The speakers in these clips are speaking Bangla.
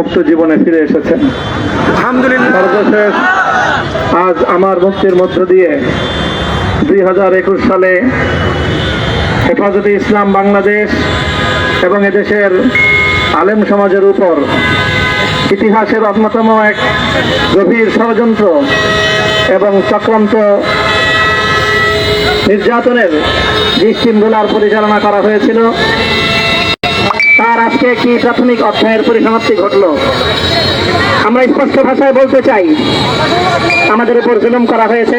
মুক্ত জীবনে ফিরে এসেছেন। আলহামদুলিল্লাহ। সর্বশেষ আজ আমার মুক্তির মধ্য দিয়ে দুই হাজার একুশ সালে হেফাজতে ইসলাম বাংলাদেশ এবং এদেশের আলেম সমাজের উপর ইতিহাসের অন্যতম এক গভীর ষড়যন্ত্র এবং চক্রান্ত নির্যাতনের দৃষ্টিমূলার পরিচালনা করা হয়েছিল। তার আজকে একটি প্রাথমিক অধ্যায়ের পরিসমাপ্তি ঘটল? আমরা স্পষ্ট ভাষায় বলতে চাই, আমাদের উপর জুলুম করা হয়েছে।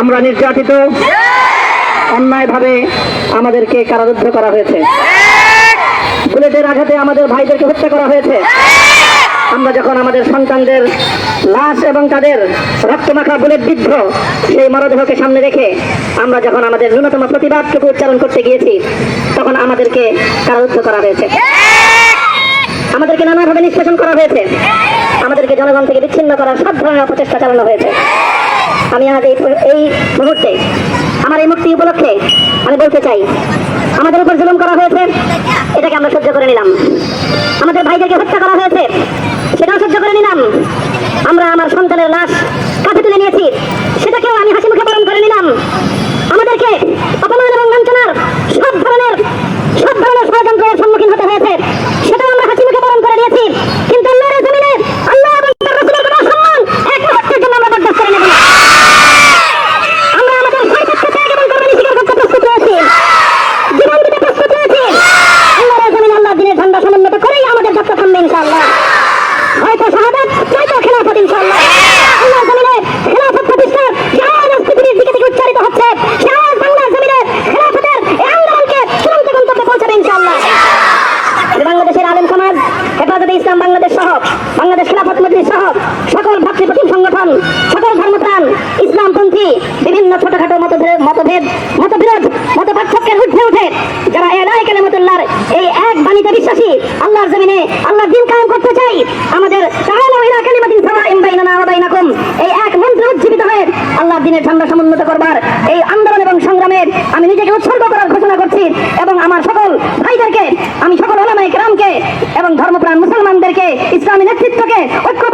আমরা নির্যাতিত। অন্যায়ভাবে আমাদেরকে কারারুদ্ধ করা হয়েছে। বুলেটের আঘাতে আমাদের ভাইদেরকে হত্যা করা হয়েছে। আমরা যখন আমাদের সন্তানদের লাশ এবং তাদের রক্তমাখা বুলেট বিদ্ধ সেই মরদেহকে সামনে রেখে আমরা যখন আমাদের ন্যূনতম প্রতিবাদটুকু উচ্চারণ করতে গিয়েছি, তখন আমাদেরকে কারারুদ্ধ করা হয়েছে। আমাদেরকে নানাভাবে নিষ্কাশন করা হয়েছে। আমাদেরকে জনগণ থেকে বিচ্ছিন্ন করার সব ধরনের প্রচেষ্টা চালানো হয়েছে। আমি আজ এই মুহূর্তে আমার এই মুক্তি উপলক্ষে আমি বলতে চাই, আমাদের উপর জুলুম করা হয়েছে, এটাকে আমরা সহ্য করে নিলাম। আমাদের ভাইদেরকে হত্যা করা হয়েছে, সেটাও সহ্য করে নিলাম। আমরা আমার সন্তানের লাশ কাছে তুলে নিয়েছি সেটাকেও আমি হাসি মুখে পালন করে নিলাম আমাদেরকে অপমান এবং লাঞ্ছনার সব ধরনের সব ধরনের ষড়যন্ত্রের সম্মুখীন হতে হয়েছে সেটাও আমরা হাসি মুখে পালন করে নিয়েছি কিন্তু আল্লাহর জমিনে আল্লাহ এবং তার রাসূলের কোনো সম্মান এক মুহূর্তের জন্য আমরা বরদাস্ত করে নেব না আমরা আমাদের সর্বোচ্চ ত্যাগ এবং কোরবানি স্বীকার করতে প্রস্তুত রয়েছি জীবন দিতে প্রস্তুত রয়েছি আল্লাহর জমিনে আল্লাহ দিনের ঝান্ডা সমুন্নত করেই আমাদের যাত্রা থামবে ইনশাআল্লাহ হয়তো শাহাদাত নয়তো খেলাফত ইনশাআল্লাহ আল্লাহর জমিনে খেলাফত প্রতিষ্ঠার জাহাজ আজ পৃথিবীর দিকে থেকে উচ্চারিত হচ্ছে জাহাজ বাংলার জমিনে খেলাফতের এই আন্দোলনকে চূড়ান্ত গন্তব্যে পৌঁছাবে ইনশাআল্লাহ বাংলাদেশের আলেম সমাজ হেফাজতে ইসলাম বাংলাদেশ সহ বাংলাদেশ খেলাফত মজলিস সহ সকল ভাতৃপ্রতিম সংগঠন সকল ধর্মপ্রাণ ইসলামপন্থী বিভিন্ন ছোটখাটো মতভেদ, মতবিরোধ মত পার্থক্যের ঊর্ধ্বে উঠে যারা এলাই কালেমতুল্লাহর এই এক বাণীতে বিশ্বাসী, আল্লাহর জমিনে আল্লাহর দিন কায়েম করতে চাই, আমাদের এই এক মন্ত্রে উজ্জীবিত হয়ে আল্লাহর দিনের ঝান্ডা সমুন্নত করবার, এই আন্দোলন এবং সংগ্রামের আমি নিজেকে উৎসর্গ করার ঘোষণা করছি এবং আমার সকল ভাইদেরকে, আমি সকল ওলামায়ে কেরামকে এবং ধর্মপ্রাণ মুসলমানদেরকে ইসলামী নেতৃত্বকে ঐক্যবদ্ধভাবে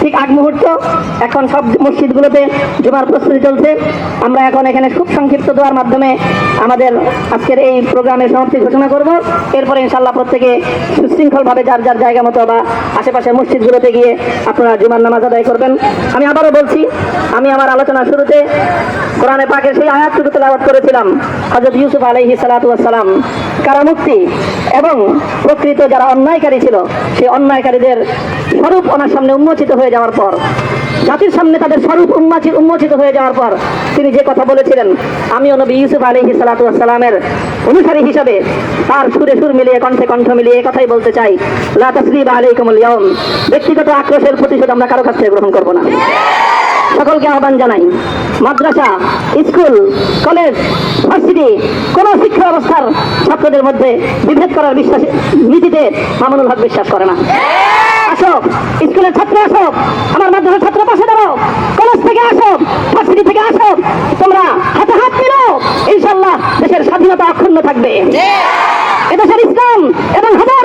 ঠিক আগ মুহূর্ত। এখন সব মসজিদগুলোতে জুমার প্রস্তুতি চলছে। আমরা এখন এখানে খুব সংক্ষিপ্ত দেওয়ার মাধ্যমে আমাদের আজকের এই প্রোগ্রামের সমাপ্তি ঘোষণা করব। এরপরে ইনশাল্লাহ প্রত্যেকে সুশৃঙ্খলভাবে যার যার জায়গা মতো বা আশেপাশের মসজিদগুলোতে গিয়ে আপনারা জুমার নামাজ আদায় করবেন। আমি আবারও বলছি, আমি আমার আলোচনার শুরুতে কোরআনে পাকের সেই আয়াতটুকু তেলাওয়াত করেছিলাম। হজরত ইউসুফ আলহি সালাতাম কারামুক্তি এবং প্রকৃত যারা অন্যায়কারী ছিল, সেই অন্যায়কারীদের স্বরূপ ওনার সামনে উন্মোচিত হয়ে যাওয়ার পর, জাতির সামনে তাদের স্বরূপ উন্মোচিত উন্মোচিত হয়ে যাওয়ার পর তিনি যে কথা বলেছিলেন, আমিও নবী ইউসুফ আলহি সালাতামের অনুসারী হিসাবে তার সুরে সুর মিলিয়ে, কণ্ঠে কণ্ঠ মিলিয়ে কথাই বলতে চাই। লা তাসরিবা আলাইকুমুল ইয়াউম। ব্যক্তিগত আক্রোশের প্রতিশোধ আমরা কারও কাছ গ্রহণ করব না। সকলকে আহ্বান জানাই, মাদ্রাসা, স্কুল, কলেজ, ভার্সিটি, কোন শিক্ষা ব্যবস্থার ছাত্রদের মধ্যে বিভেদ করার বিশ্বাস নীতিতে মামুনুল হক বিশ্বাস করে না। আসো। স্কুলের ছাত্র আসো। আমার মাধ্যমে ছাত্র পাশে দাঁড়াও। কলেজ থেকে আসো। ভার্সিটি থেকে আসো। তোমরা হাতে হাত মিলো ইনশাল্লাহ দেশের স্বাধীনতা অক্ষুণ্ণ থাকবে। এদেশের ইসলাম এবং হাজার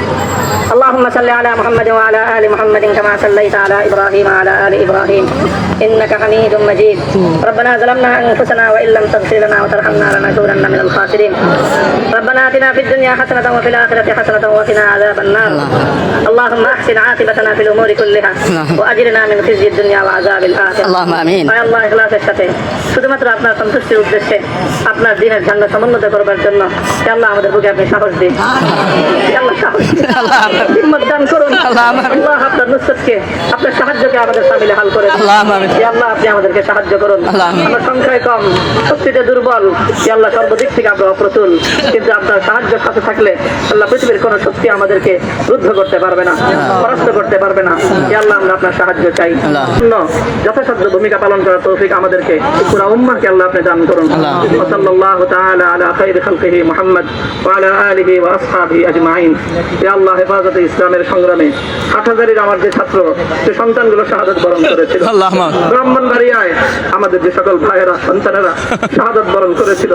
اللهم صل على محمد وعلى ال محمد كما صليت على ابراهيم وعلى ال ابراهيم انك حميد مجيد ربنا ظلمنا انفسنا وان لم تغفر لنا وترحمنا لنكونن من الخاسرين ربنا اتنا في الدنيا حسنه وفي الاخره حسنه وقنا عذاب النار اللهم احسن عاقبتنا في الامور كلها واجرنا من خزي الدنيا وعذاب الاخره اللهم امين আয় আল্লাহ ইখলাসের সাথে শুধুমাত্র আপনার সন্তুষ্টির উদ্দেশ্যে আপনার দিনের ঝান্ডা সমুন্নত করবার জন্য হে আল্লাহ আমাদের বুকে আপনি সাহস দিন হে আল্লাহ সাহস দিন। আল্লাহ আপনার নুসরতকে আপনার সাহায্যকে আমাদের সামিলে হাল করে আল্লাহ আল্লাহ আপনি আমাদেরকে সাহায্য করুন। আমরা সংখ্যায় কম শক্তিতে দুর্বল। আল্লাহ সর্বদিক থেকে আমরা অপ্রতুল কিন্তু আপনার সাহায্য সাথে থাকলে আল্লাহ পৃথিবীর কোন শক্তি আমাদেরকে রুদ্ধ করতে পারবে না পরাস্ত করতে পারবে না। আল্লাহ আমরা আপনার সাহায্য চাই। যথাসাধ্য ভূমিকা পালন করার তৌফিক আমাদেরকে পুরা উম্মাহকে আল্লাহ আপনি দান করুন। আল্লাহ। সাল্লাল্লাহু তাআলা আলা খাইর খালকিহি মুহাম্মদ ওয়া আলা আলিহি ওয়া আসহাবিহি আজমাইন। ইয়া আল্লাহ হেফাজতে ইসলামের সংগ্রামে হাটহাজারীর আমার যে ছাত্র সে সন্তানগুলো শাহাদত বরণ করেছিল। আল্লাহ আমিন। ব্রাহ্মণবাড়িয়ায় আমাদের যে সকল ভাইয়েরা সন্তানেরা শাহাদত বরণ করেছিল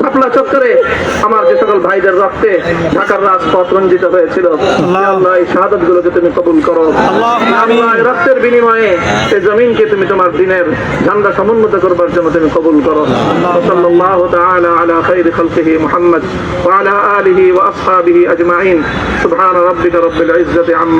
শাপলা চত্বরে আমার যে সকল ভাইদের রক্তে ঢাকার রাজপথ রঞ্জিত হয়েছিল। আল্লাহ। এই শাহাদত গুলোকে তুমি কবুল করো। আল্লাহ রক্তের বিনিময়ে এই জমিনকে তুমি তোমার দিনের ঝান্ডা সমুন্নত করবার জন্য তুমি কবুল করো। সাল্লাল্লাহু তাআলা আলা খাইরি খালকিহি মুহাম্মদ ওয়া আলা আলিহি ওয়া আসহাবিহি আজমাইন। সুবহান রাব্বিকা রাব্বিল ইজ্জাতি আম্মা